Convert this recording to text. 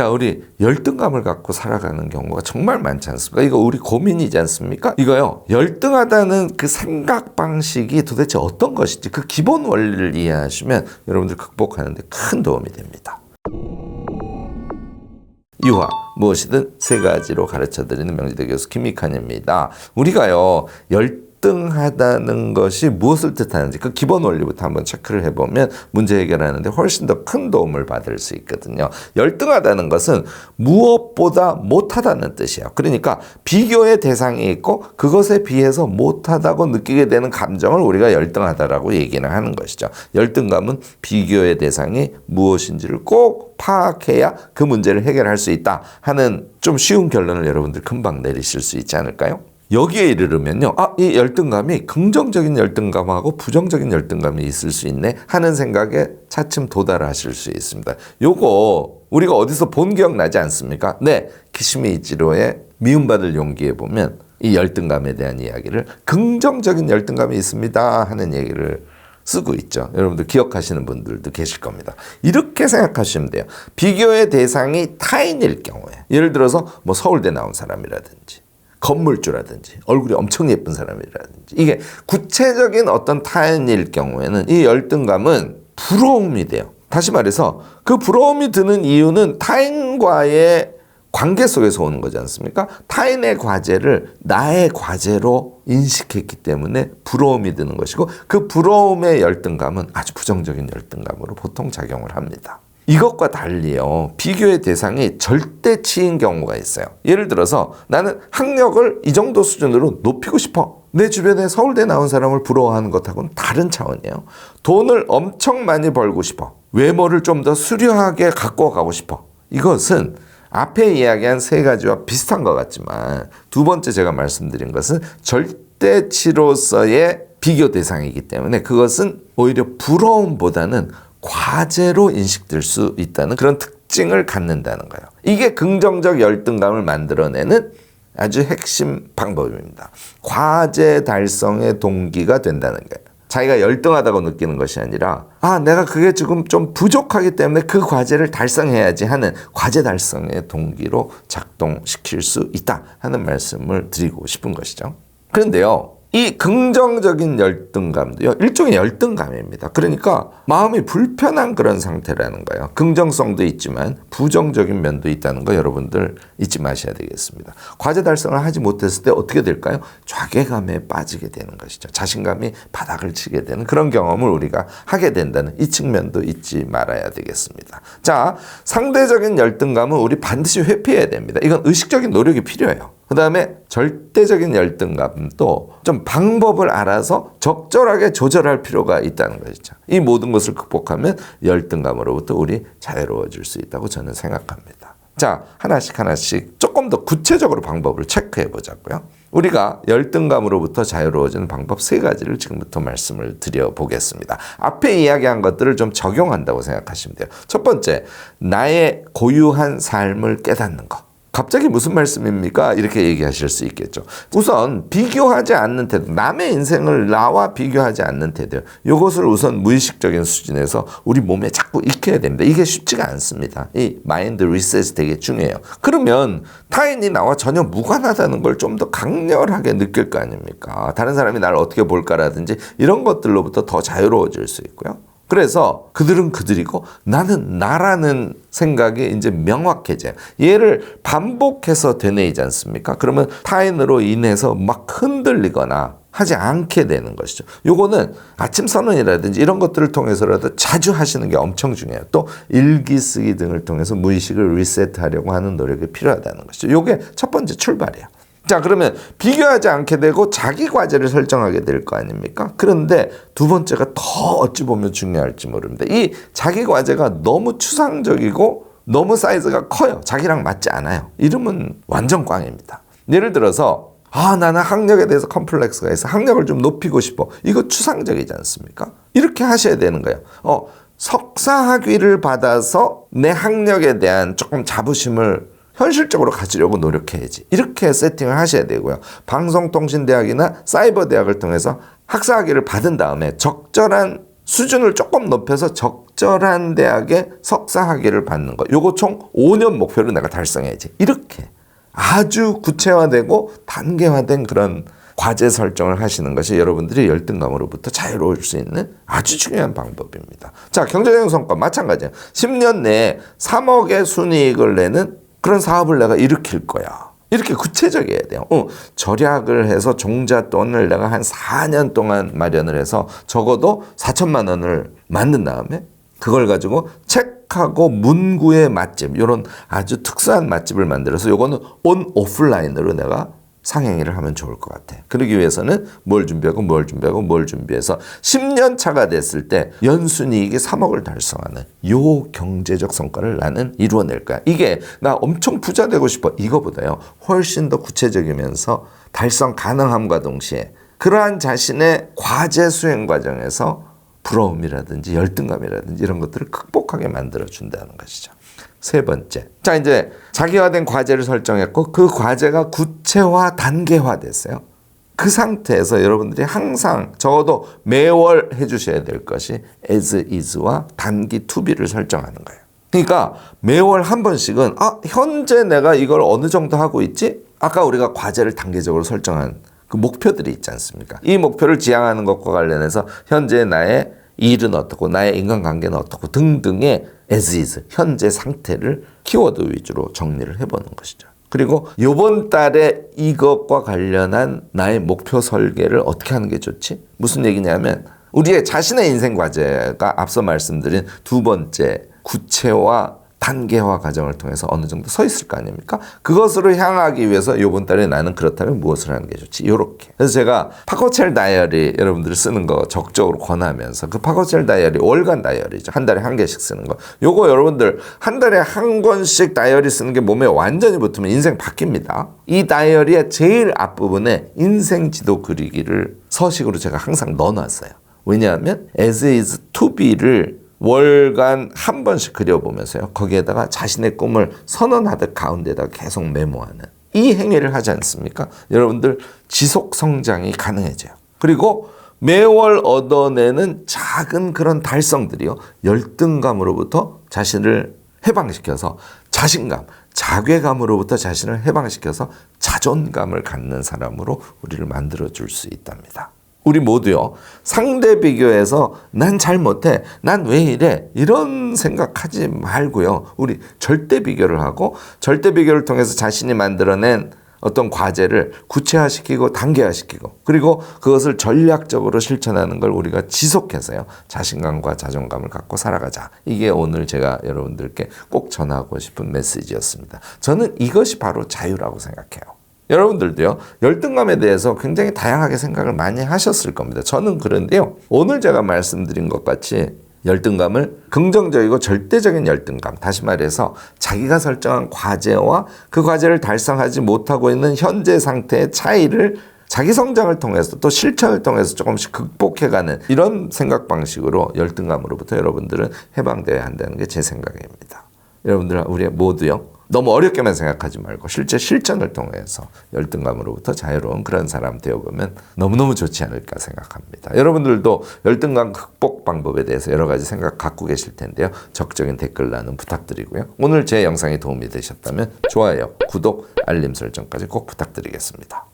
자, 우리 열등감을 갖고 살아가는 경우가 정말 많지 않습니까? 이거 우리 고민이지 않습니까? 이거요, 열등하다는 그 생각 방식이 도대체 어떤 것인지 그 기본 원리를 이해하시면 여러분들 극복하는 데 큰 도움이 됩니다. 유화 무엇이든 세 가지로 가르쳐 드리는 명지대 교수 김익환입니다. 우리가요 열 등하다는 것이 무엇을 뜻하는지 그 기본 원리부터 한번 체크를 해보면 문제 해결하는데 훨씬 더 큰 도움을 받을 수 있거든요. 열등하다는 것은 무엇보다 못하다는 뜻이에요. 그러니까 비교의 대상이 있고 그것에 비해서 못하다고 느끼게 되는 감정을 우리가 열등하다라고 얘기는 하는 것이죠. 열등감은 비교의 대상이 무엇인지를 꼭 파악해야 그 문제를 해결할 수 있다 하는 좀 쉬운 결론을 여러분들 금방 내리실 수 있지 않을까요? 여기에 이르르면요. 아, 이 열등감이 긍정적인 열등감하고 부정적인 열등감이 있을 수 있네 하는 생각에 차츰 도달하실 수 있습니다. 요거 우리가 어디서 본 기억 나지 않습니까? 네. 키시미 이치로의 미움받을 용기에 보면 이 열등감에 대한 이야기를 긍정적인 열등감이 있습니다 하는 얘기를 쓰고 있죠. 여러분들 기억하시는 분들도 계실 겁니다. 이렇게 생각하시면 돼요. 비교의 대상이 타인일 경우에 예를 들어서 뭐 서울대 나온 사람이라든지 건물주라든지 얼굴이 엄청 예쁜 사람이라든지 이게 구체적인 어떤 타인일 경우에는 이 열등감은 부러움이 돼요. 다시 말해서 그 부러움이 드는 이유는 타인과의 관계 속에서 오는 거지 않습니까? 타인의 과제를 나의 과제로 인식했기 때문에 부러움이 드는 것이고 그 부러움의 열등감은 아주 부정적인 열등감으로 보통 작용을 합니다. 이것과 달리요. 비교의 대상이 절대치인 경우가 있어요. 예를 들어서 나는 학력을 이 정도 수준으로 높이고 싶어. 내 주변에 서울대 나온 사람을 부러워하는 것하고는 다른 차원이에요. 돈을 엄청 많이 벌고 싶어. 외모를 좀 더 수려하게 갖고 가고 싶어. 이것은 앞에 이야기한 세 가지와 비슷한 것 같지만 두 번째 제가 말씀드린 것은 절대치로서의 비교 대상이기 때문에 그것은 오히려 부러움보다는 과제로 인식될 수 있다는 그런 특징을 갖는다는 거예요. 이게 긍정적 열등감을 만들어내는 아주 핵심 방법입니다. 과제 달성의 동기가 된다는 거예요. 자기가 열등하다고 느끼는 것이 아니라 아 내가 그게 지금 좀 부족하기 때문에 그 과제를 달성해야지 하는 과제 달성의 동기로 작동시킬 수 있다 하는 말씀을 드리고 싶은 것이죠. 그런데요. 이 긍정적인 열등감도요, 일종의 열등감입니다. 그러니까 마음이 불편한 그런 상태라는 거예요. 긍정성도 있지만 부정적인 면도 있다는 거 여러분들 잊지 마셔야 되겠습니다. 과제 달성을 하지 못했을 때 어떻게 될까요? 좌괴감에 빠지게 되는 것이죠. 자신감이 바닥을 치게 되는 그런 경험을 우리가 하게 된다는 이 측면도 잊지 말아야 되겠습니다. 자, 상대적인 열등감은 우리 반드시 회피해야 됩니다. 이건 의식적인 노력이 필요해요. 그 다음에 절대적인 열등감도 좀 방법을 알아서 적절하게 조절할 필요가 있다는 것이죠. 이 모든 것을 극복하면 열등감으로부터 우리 자유로워질 수 있다고 저는 생각합니다. 자, 하나씩 하나씩 조금 더 구체적으로 방법을 체크해 보자고요. 우리가 열등감으로부터 자유로워지는 방법 세 가지를 지금부터 말씀을 드려 보겠습니다. 앞에 이야기한 것들을 좀 적용한다고 생각하시면 돼요. 첫 번째, 나의 고유한 삶을 깨닫는 것. 갑자기 무슨 말씀입니까? 이렇게 얘기하실 수 있겠죠. 우선 비교하지 않는 태도, 남의 인생을 나와 비교하지 않는 태도. 이것을 우선 무의식적인 수준에서 우리 몸에 자꾸 익혀야 됩니다. 이게 쉽지가 않습니다. 이 마인드 리셋이 되게 중요해요. 그러면 타인이 나와 전혀 무관하다는 걸 좀 더 강렬하게 느낄 거 아닙니까? 다른 사람이 나를 어떻게 볼까라든지 이런 것들로부터 더 자유로워질 수 있고요. 그래서 그들은 그들이고 나는 나라는 생각이 이제 명확해져요. 얘를 반복해서 되뇌이지 않습니까? 그러면 타인으로 인해서 막 흔들리거나 하지 않게 되는 것이죠. 요거는 아침 선언이라든지 이런 것들을 통해서라도 자주 하시는 게 엄청 중요해요. 또 일기 쓰기 등을 통해서 무의식을 리셋하려고 하는 노력이 필요하다는 것이죠. 요게 첫 번째 출발이에요. 자, 그러면 비교하지 않게 되고 자기 과제를 설정하게 될 거 아닙니까? 그런데 두 번째가 더 어찌 보면 중요할지 모릅니다. 이 자기 과제가 너무 추상적이고 너무 사이즈가 커요. 자기랑 맞지 않아요. 이러면 완전 꽝입니다. 예를 들어서 아, 나는 학력에 대해서 컴플렉스가 있어. 학력을 좀 높이고 싶어. 이거 추상적이지 않습니까? 이렇게 하셔야 되는 거예요. 어, 석사 학위를 받아서 내 학력에 대한 조금 자부심을 현실적으로 가지려고 노력해야지. 이렇게 세팅을 하셔야 되고요. 방송통신대학이나 사이버대학을 통해서 학사학위를 받은 다음에 적절한 수준을 조금 높여서 적 적절한 대학에 석사 학위를 받는 거. 요거 총 5년 목표를 내가 달성해야지. 이렇게 아주 구체화되고 단계화된 그런 과제 설정을 하시는 것이 여러분들이 열등감으로부터 자유로울 수 있는 아주 중요한 방법입니다. 자, 경제적인 성과 마찬가지예요. 10년 내에 3억의 순이익을 내는 그런 사업을 내가 일으킬 거야. 이렇게 구체적이어야 돼요. 어, 절약을 해서 종잣돈을 내가 한 4년 동안 마련을 해서 적어도 4천만 원을 만든 다음에 그걸 가지고 책하고 문구의 맛집 이런 아주 특수한 맛집을 만들어서 요거는 온 오프라인으로 내가 상행위를 하면 좋을 것 같아. 그러기 위해서는 뭘 준비하고 뭘 준비하고 뭘 준비해서 10년 차가 됐을 때 연순이익이 3억을 달성하는 요 경제적 성과를 나는 이루어낼 거야. 이게 나 엄청 부자 되고 싶어. 이거보다요. 훨씬 더 구체적이면서 달성 가능함과 동시에 그러한 자신의 과제 수행 과정에서 부러움이라든지 열등감이라든지 이런 것들을 극복하게 만들어 준다는 것이죠. 세 번째. 자, 이제 자기화된 과제를 설정했고 그 과제가 구체화, 단계화 됐어요. 그 상태에서 여러분들이 항상 적어도 매월 해 주셔야 될 것이 as is와 단기 to-be를 설정하는 거예요. 그러니까 매월 한 번씩은 아, 현재 내가 이걸 어느 정도 하고 있지? 아까 우리가 과제를 단계적으로 설정한 그 목표들이 있지 않습니까? 이 목표를 지향하는 것과 관련해서 현재 나의 일은 어떻고 나의 인간관계는 어떻고 등등의 as is 현재 상태를 키워드 위주로 정리를 해보는 것이죠. 그리고 이번 달에 이것과 관련한 나의 목표 설계를 어떻게 하는 게 좋지? 무슨 얘기냐면 우리의 자신의 인생 과제가 앞서 말씀드린 두 번째 구체화 단계화 과정을 통해서 어느 정도 서 있을 거 아닙니까? 그것으로 향하기 위해서 이번 달에 나는 그렇다면 무엇을 하는 게 좋지? 요렇게. 그래서 제가 파코첼 다이어리 여러분들이 쓰는 거 적극적으로 권하면서 그 파코첼 다이어리 월간 다이어리죠. 한 달에 한 개씩 쓰는 거. 요거 여러분들 한 달에 한 권씩 다이어리 쓰는 게 몸에 완전히 붙으면 인생 바뀝니다. 이 다이어리의 제일 앞부분에 인생 지도 그리기를 서식으로 제가 항상 넣어놨어요. 왜냐하면 as is to be를 월간 한 번씩 그려보면서요. 거기에다가 자신의 꿈을 선언하듯 가운데다 계속 메모하는 이 행위를 하지 않습니까? 여러분들 지속 성장이 가능해져요. 그리고 매월 얻어내는 작은 그런 달성들이요. 열등감으로부터 자신을 해방시켜서 자신감, 자괴감으로부터 자신을 해방시켜서 자존감을 갖는 사람으로 우리를 만들어 줄 수 있답니다. 우리 모두요 상대 비교해서 난 잘 못해 난 왜 이래 이런 생각하지 말고요. 우리 절대 비교를 하고 절대 비교를 통해서 자신이 만들어낸 어떤 과제를 구체화시키고 단계화시키고 그리고 그것을 전략적으로 실천하는 걸 우리가 지속해서요 자신감과 자존감을 갖고 살아가자. 이게 오늘 제가 여러분들께 꼭 전하고 싶은 메시지였습니다. 저는 이것이 바로 자유라고 생각해요 여러분들도요 열등감에 대해서 굉장히 다양하게 생각을 많이 하셨을 겁니다. 저는 그런데요 오늘 제가 말씀드린 것 같이 열등감을 긍정적이고 절대적인 열등감 다시 말해서 자기가 설정한 과제와 그 과제를 달성하지 못하고 있는 현재 상태의 차이를 자기 성장을 통해서 또 실천을 통해서 조금씩 극복해가는 이런 생각 방식으로 열등감으로부터 여러분들은 해방되어야 한다는 게 제 생각입니다. 여러분들 우리 모두요 너무 어렵게만 생각하지 말고 실제 실천을 통해서 열등감으로부터 자유로운 그런 사람 되어보면 너무너무 좋지 않을까 생각합니다. 여러분들도 열등감 극복 방법에 대해서 여러 가지 생각 갖고 계실 텐데요. 적극적인 댓글 나눔 부탁드리고요. 오늘 제 영상이 도움이 되셨다면 좋아요, 구독, 알림 설정까지 꼭 부탁드리겠습니다.